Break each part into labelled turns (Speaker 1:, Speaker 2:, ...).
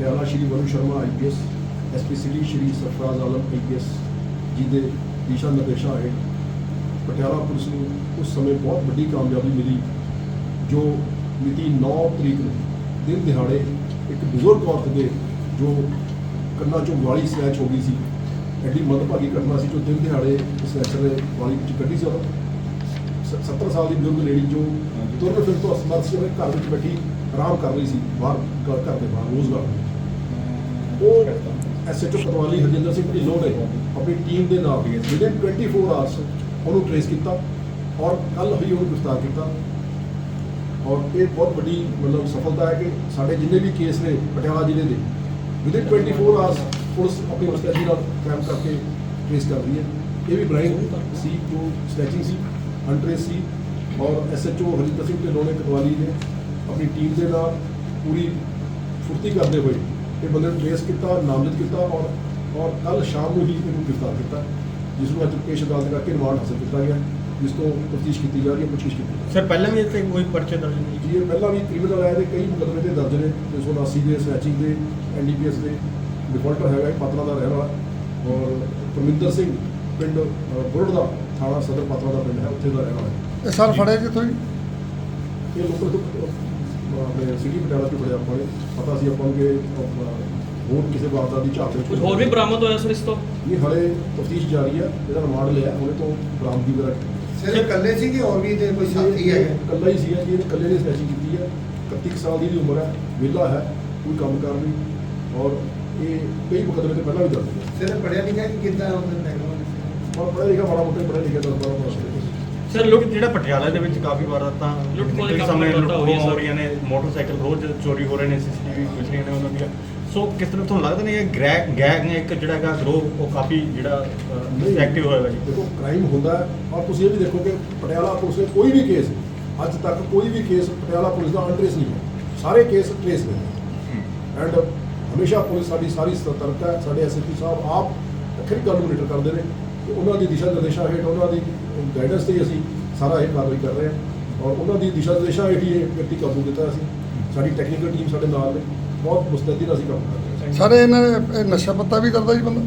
Speaker 1: Patiala Shri Varun Sharma IPS SP city Shri Sarfaraz Alam IPS ji ਦੇ ਦਿਸ਼ਾ ਨਿਰਦੇਸ਼ਾਂ ਹੇਠ ਪਟਿਆਲਾ ਪੁਲਿਸ ਨੂੰ ਉਸ ਸਮੇਂ ਬਹੁਤ ਵੱਡੀ ਕਾਮਯਾਬੀ ਮਿਲੀ ਜੋ ਮਿਤੀ 9 ਤਰੀਕ ਨੂੰ ਦਿਨ ਦਿਹਾੜੇ ਇੱਕ ਬਜ਼ੁਰਗ ਔਰਤ ਦੇ ਜੋ ਕੰਨਾਂ ਚੋਂ ਵਾਲੀ ਸਨੈਚ ਹੋ ਗਈ ਸੀ ਐਡੀ ਮੰਦਭਾਗੀ ਘਟਨਾ ਸੀ ਜੋ ਦਿਨ ਦਿਹਾੜੇ ਸਨੈਚਰ ਨੇ ਵਾਲੀ ਵਿੱਚ ਕੱਢੀ ਸੀ ਉਹ 70 ਸਾਲ ਦੀ ਬਜ਼ੁਰਗ ਲੇਡੀ ਜੋ ਤੁਰਨ ਫਿਰ ਤੋਂ ਅਸਮਰਥ ਸੀ ਆਪਣੇ ਘਰ ਵਿੱਚ ਬੈਠੀ ਆਰਾਮ ਕਰ ਰਹੀ ਸੀ ਬਾਹਰ ਘਰ ਘਰ ਦੇ ਬਾਹਰ ਰੋਜ਼ਗਾਰ ਉਹ ਐਸਐਚਓ ਪਟਵਾਲੀ ਹਰਜਿੰਦਰ ਸਿੰਘ ਢਿੱਲੋਂ ਨੇ ਆਪਣੀ ਟੀਮ ਦੇ ਨਾਲ ਵਿਦਿਨ 24 ਆਵਰਸ ਉਹਨੂੰ ਟ੍ਰੇਸ ਕੀਤਾ ਔਰ ਕੱਲ ਹੀ ਉਹਨੂੰ ਗ੍ਰਿਫਤਾਰ ਕੀਤਾ। ਔਰ ਇਹ ਬਹੁਤ ਵੱਡੀ ਮਤਲਬ ਸਫਲਤਾ ਹੈ ਕਿ ਸਾਡੇ ਜਿੰਨੇ ਵੀ ਕੇਸ ਨੇ, ਪਟਿਆਲਾ ਜ਼ਿਲ੍ਹੇ ਦੇ ਵਿਦਿਨ 24 ਆਵਰਸ ਪੁਲਿਸ ਆਪਣੀ ਮੁਸਤੈਦੀ ਨਾਲ ਕੈਂਪ ਕਰਕੇ ਟ੍ਰੇਸ ਕਰ ਰਹੀ ਹੈ। ਇਹ ਵੀ ਬ੍ਰਾਈਨ ਸੀ ਜੋ ਸਟੈਚਿੰਗ ਸੀ ਅਨਟ੍ਰੇਸ ਸੀ। ਔਰ ਐਸਐਚਓ ਹਰਜਿੰਦਰ ਸਿੰਘ ਢਿੱਲੋਂ ਨੇ ਕਟਵਾਲੀ ਨੇ ਆਪਣੀ ਟੀਮ ਦੇ ਨਾਲ ਪੂਰੀ ਫੁਰਤੀ ਕਰਦੇ ਹੋਏ ਇਹ ਬੰਦੇ ਨੂੰ ਟ੍ਰੇਸ ਕੀਤਾ ਨਾਮਜ਼ਦ ਕੀਤਾ ਔਰ ਔਰ ਕੱਲ ਸ਼ਾਮ ਨੂੰ ਹੀ ਇਹਨੂੰ ਗ੍ਰਿਫਤਾਰ ਕੀਤਾ ਜਿਸ ਨੂੰ ਅੱਜ ਪੇਸ਼ ਅਦਾਲਤ ਕਰਕੇ ਰਿਮਾਂਡ ਹਾਸਲ ਕੀਤਾ ਗਿਆ ਜਿਸ ਤੋਂ ਤਫਤੀਸ਼ ਕੀਤੀ ਜਾ ਰਹੀ ਹੈ ਪੁੱਛਗਿੱਛ ਕੀਤੀ ਜਾ
Speaker 2: ਸਰ ਪਹਿਲਾਂ ਵੀ ਇੱਥੇ ਕੋਈ ਪਰਚੇ ਦਰਜ ਨਹੀਂ
Speaker 1: ਜੀ ਇਹ ਪਹਿਲਾਂ ਵੀ ਕ੍ਰਿਮੀਨਲ ਆਏ ਦੇ ਕਈ ਮੁਕੱਦਮੇ ਤੇ ਦਰਜ ਨੇ 380 ਦੇ ਸਨੈਚਿੰਗ ਦੇ ਐਨਡੀਪੀਐਸ ਦੇ ਡਿਫਾਲਟਰ ਹੈਗਾ ਇਹ ਪਾਤੜਾ ਦਾ ਰਹਿਣ ਵਾਲਾ। ਔਰ ਪਰਮਿੰਦਰ ਸਿੰਘ ਪਿੰਡ ਬੁਰੜ ਦਾ ਥਾਣਾ ਸਦਰ ਪਾਤੜਾ ਦਾ ਪਿੰਡ ਹੈ ਉੱਥੇ ਦਾ ਰਹਿਣ ਵਾਲਾ ਹੈ।
Speaker 3: ਇਹ ਸਰ ਫੜੇ ਕਿੱਥੋਂ ਜੀ?
Speaker 1: ਇਹ ਲੋਕਲ ਤੋਂ ਆਪਣੇ ਸਿਟੀ ਪਟਿਆਲਾ ਤੋਂ ਫੜਿਆ ਆਪਾਂ ਨੇ। ਪਤਾ ਸੀ ਆਪਾਂ ਨੂੰ ਕਿ ਅ, ਹੋਰ ਕਿਸੇ ਵਾਰਦਾਤ ਦੀ ਝਾਕ ਵਿੱਚ
Speaker 4: ਕੁਝ ਹੋਰ ਵੀ ਬਰਾਮਦ ਹੋਇਆ ਸਰ ਇਸ ਤੋਂ?
Speaker 1: ਇਹ ਹਲੇ ਤਫਤੀਸ਼ ਜਾਰੀ ਹੈ ਇਹਦਾ ਰਿਮਾਂਡ ਲਿਆ ਹੁਣੇ ਤੋਂ ਬਰਾਮਦੀ ਵਗੈਰਾ
Speaker 5: ਸਿਰਫ ਇਕੱਲੇ ਸੀ ਕਿ ਹੋਰ ਵੀ ਤੇ ਕੋਈ ਸਾਥੀ ਹੈਗਾ?
Speaker 1: ਇਕੱਲਾ ਹੀ ਸੀਗਾ ਜੀ ਇਹਨੇ ਇਕੱਲੇ ਨੇ ਸਨੈਚਿੰਗ ਕੀਤੀ ਹੈ 31 ਕੁ ਸਾਲ ਦੀ ਇਹਦੀ ਉਮਰ ਹੈ ਵਿਹਲਾ ਹੈ ਕੋਈ ਕੰਮ ਕਰ ਨਹੀਂ। ਔਰ ਇਹ ਕਈ ਮੁਕੱਦਮੇ ਤੇ ਪਹਿਲਾਂ ਵੀ
Speaker 5: ਸਿਰਫ ਪੜਿਆ ਲਿਖਿਆ ਕਿ ਕਿੱਦਾਂ ਉਹਦਾ ਬੈਕਗ੍ਰਾਉਂਡ
Speaker 1: ਔਰ ਪੜ੍ਹਿਆ ਲਿਖਿਆ ਮਾੜਾ ਮੋਟਾ ਪੜ੍ਹਿਆ ਲਿਖਿਆ ਦਸ ਬਾਰਾਂ ਪਾਸ
Speaker 2: ਸਰ ਲੋਕ ਜਿਹੜਾ ਪਟਿਆਲਾ ਦੇ ਵਿੱਚ ਕਾਫੀ ਵਾਰਦਾਤਾਂ
Speaker 4: ਲੁੱਟ ਦੇ
Speaker 2: ਨਿਕਲੀ
Speaker 4: ਕੰਮ
Speaker 2: ਸਾਹਮਣੇ ਲੁੱਟ
Speaker 4: ਹੈ।
Speaker 2: ਰਹੀਆਂ ਨੇ ਮੋਟਰਸਾਈਕਲ ਰੋਜ਼ ਚੋਰੀ ਹੋ ਰਹੇ ਨੇ ਸੀਸੀਟੀਵੀ ਕੁਝ ਨਹੀਂ ਨੇ ਉਹਨਾਂ ਦੀਆਂ। ਸੋ ਕਿਸ ਤਰ੍ਹਾਂ ਤੁਹਾਨੂੰ ਲੱਗਦਾ ਨਹੀਂ ਇਹ ਗ੍ਰੈਗ ਗੈਗ ਨੇ ਇੱਕ ਜਿਹੜਾ ਹੈਗਾ ਗਰੋਹ ਉਹ ਕਾਫੀ ਜਿਹੜਾ ਐਕਟਿਵ ਹੋਇਆ ਹੈ ਜੀ?
Speaker 1: ਦੇਖੋ ਕ੍ਰਾਈਮ ਹੁੰਦਾ ਹੈ ਔਰ ਤੁਸੀਂ ਇਹ ਵੀ ਦੇਖੋ ਕਿ ਪਟਿਆਲਾ ਪੁਲਿਸ ਨੇ ਕੋਈ ਵੀ ਕੇਸ ਅੱਜ ਤੱਕ ਕੋਈ ਵੀ ਕੇਸ ਪਟਿਆਲਾ ਪੁਲਿਸ ਦਾ ਅਨਟ੍ਰੇਸ ਨਹੀਂ ਹੈ ਸਾਰੇ ਕੇਸ ਟ੍ਰੇਸ ਨੇ। ਐਂਡ ਹਮੇਸ਼ਾ ਪੁਲਿਸ ਸਾਡੀ ਸਾਰੀ ਸਤਰਕ ਹੈ ਸਾਡੇ ਐਸਐਸਪੀ ਸਾਹਿਬ ਆਪ ਅੱਖਰੀ ਗੱਲ ਮੋਨੀਟਰ ਕਰਦੇ ਨੇ। ਤੇ ਉਹਨਾਂ ਦੀ ਦਿਸ਼ਾ ਨਿਰਦੇਸ਼ਾਂ ਹੇਠ ਉਹਨਾਂ ਦੀ ਗਾਈਡੈਂਸ ਤੇ ਹੀ ਅਸੀਂ ਸਾਰਾ ਇਹ ਕਾਰਵਾਈ ਕਰ ਰਹੇ ਹਾਂ। ਔਰ ਉਹਨਾਂ ਦੀ ਦਿਸ਼ਾ ਨਿਰਦੇਸ਼ਾਂ ਹੇਠ ਹੀ ਇਹ ਵਿਅਕਤੀ ਕਾਬੂ ਕੀਤਾ ਅਸੀਂ। ਸਾਡੀ ਟੈਕਨੀਕਲ ਟੀਮ ਸਾਡੇ ਨਾਲ ਨੇ। ਬਹੁਤ ਮੁਸਤੈਦੀ ਨਾਲ ਅਸੀਂ ਕੰਮ ਕਰ ਰਹੇ ਹਾਂ।
Speaker 3: ਸਰ ਇਹਨਾਂ ਨਸ਼ਾ ਪੱਤਾ ਵੀ ਕਰਦਾ ਜੀ ਬੰਦਾ?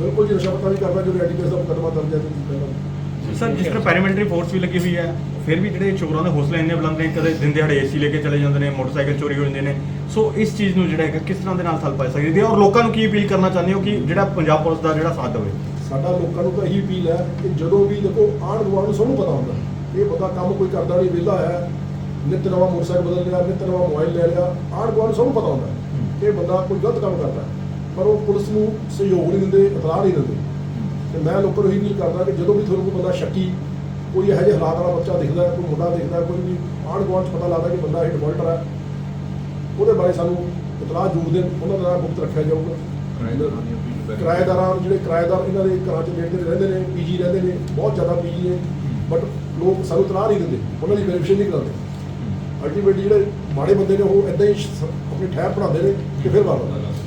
Speaker 1: ਬਿਲਕੁਲ ਜੀ ਨਸ਼ਾ ਪੱਤਾ ਵੀ ਕਰਦਾ ਜੋ ਐਡੀਕੇਸ ਦਾ ਮੁਕੱਦਮਾ ਦਰਜ ਹੈ
Speaker 2: ਸਰ ਜਿਸ ਤਰ੍ਹਾਂ ਪੈਰਾਮਿਲਟਰੀ ਫੋਰਸ ਵੀ ਲੱਗੀ ਹੋਈ ਹੈ ਫਿਰ ਵੀ ਜਿਹੜੇ ਚੋਰਾਂ ਦੇ ਹੌਸਲੇ ਇੰਨੇ ਬੁਲੰਦ ਨੇ ਕਦੇ ਦਿਨ ਦਿਹਾੜੇ ਏਸੀ ਲੈ ਕੇ ਚਲੇ ਜਾਂਦੇ ਨੇ ਮੋਟਰਸਾਈਕਲ ਚੋਰੀ ਹੋ ਜਾਂਦੇ ਨੇ। ਸੋ ਇਸ ਚੀਜ਼ ਨੂੰ ਜਿਹੜਾ ਹੈਗਾ ਕਿਸ ਤਰ੍ਹਾਂ ਦੇ ਨਾਲ ਠੱਲ ਪਾ ਸਕਦੀ ਹੈ? ਔਰ ਲੋਕਾਂ ਨੂੰ ਕੀ ਅਪੀਲ ਕਰਨਾ ਚਾਹੁੰਦੇ ਹੋ ਕਿ ਜਿਹੜਾ ਪੰਜਾਬ ਪੁਲਿਸ ਦਾ ਜਿਹੜਾ ਸਾਥ ਦੇਵੇ
Speaker 1: ਸਾਡਾ ਲੋਕਾਂ ਨੂੰ ਤਾਂ ਇਹੀ ਅਪੀਲ ਹੈ ਕਿ ਜਦੋਂ ਵੀ ਦੇਖੋ ਆਂਢ ਗੁਆਂਢ ਨੂੰ ਸਭ ਨੂੰ ਪਤਾ ਹੁੰਦਾ ਇਹ ਬੰਦਾ ਕੰਮ ਕੋਈ ਕਰਦਾ ਨਹੀਂ ਵਿਹਲਾ ਹੈ ਨਿੱਤ ਨਵਾਂ ਮੋਟਰਸਾਈਕਲ ਬਦਲ ਲਿਆ ਨਿੱਤ ਨਵਾਂ ਮੋਬਾਈਲ ਲੈ ਲਿਆ ਆਂਢ ਗੁਆਂਢ ਨੂੰ ਸਭ ਨੂੰ ਪਤਾ ਹੁੰਦਾ ਇਹ ਬੰਦਾ ਕੋਈ ਗਲਤ ਕੰਮ ਕਰਦਾ। ਪਰ ਉਹ ਪੁਲਿਸ ਨੂੰ ਸਹਿਯੋਗ ਨਹੀਂ ਦਿੰਦੇ ਇਤਲਾਹ ਨਹੀਂ ਦਿੰਦੇ। ਤੇ ਮੈਂ ਲੋਕਾਂ ਨੂੰ ਇਹੀ ਅਪੀਲ ਕਰਦਾ ਕਿ ਜਦੋਂ ਵੀ ਤੁਹਾਨੂੰ ਕੋਈ ਬੰਦਾ ਸ਼ੱਕੀ ਕੋਈ ਇਹੋ ਜਿਹੇ ਹਾਲਾਤ ਵਾਲਾ ਬੱਚਾ ਦਿਖਦਾ ਕੋਈ ਮੁੰਡਾ ਦਿਖਦਾ ਕੋਈ ਵੀ ਆਂਢ ਗੁਆਂਢ 'ਚ ਪਤਾ ਲੱਗਦਾ ਕਿ ਬੰਦਾ ਇਹ ਡਿਫਾਲਟਰ ਹੈ ਉਹਦੇ ਬਾਰੇ ਸਾਨੂੰ ਇਤਲਾਹ ਜ਼ਰੂਰ ਦੇਣ ਉਹਨਾਂ ਦਾ ਗੁਪਤ ਰੱਖਿਆ ਜਾਊਗਾ। ਕਿਰਾਏਦਾਰਾਂ ਜਿਹੜੇ ਕਿਰਾਏਦਾਰ ਇਹਨਾਂ ਦੇ ਘਰਾਂ 'ਚ ਰਹਿੰਦੇ ਰਹਿੰਦੇ ਨੇ ਪੀਜੀ ਰਹਿੰਦੇ ਨੇ ਬਹੁਤ ਜ਼ਿਆਦਾ ਪੀਜੀ ਨੇ ਬਟ ਲੋਕ ਸਾਨੂੰ ਤਲਾਹ ਨਹੀਂ ਦਿੰਦੇ ਉਹਨਾਂ ਦੀ ਵੈਰੀਫਿਕੇਸ਼ਨ ਨਹੀਂ ਕਰਦੇ ਅਲਟੀਮੇਟਲੀ ਜਿਹੜੇ ਮਾੜੇ ਬੰਦੇ ਨੇ ਉਹ ਇਦਾਂ ਹੀ ਆਪਣੀ ਠਹਿਰ ਬਣਾਉਂਦੇ ਨੇ ਕਿ ਫਿਰ ਵਾਰ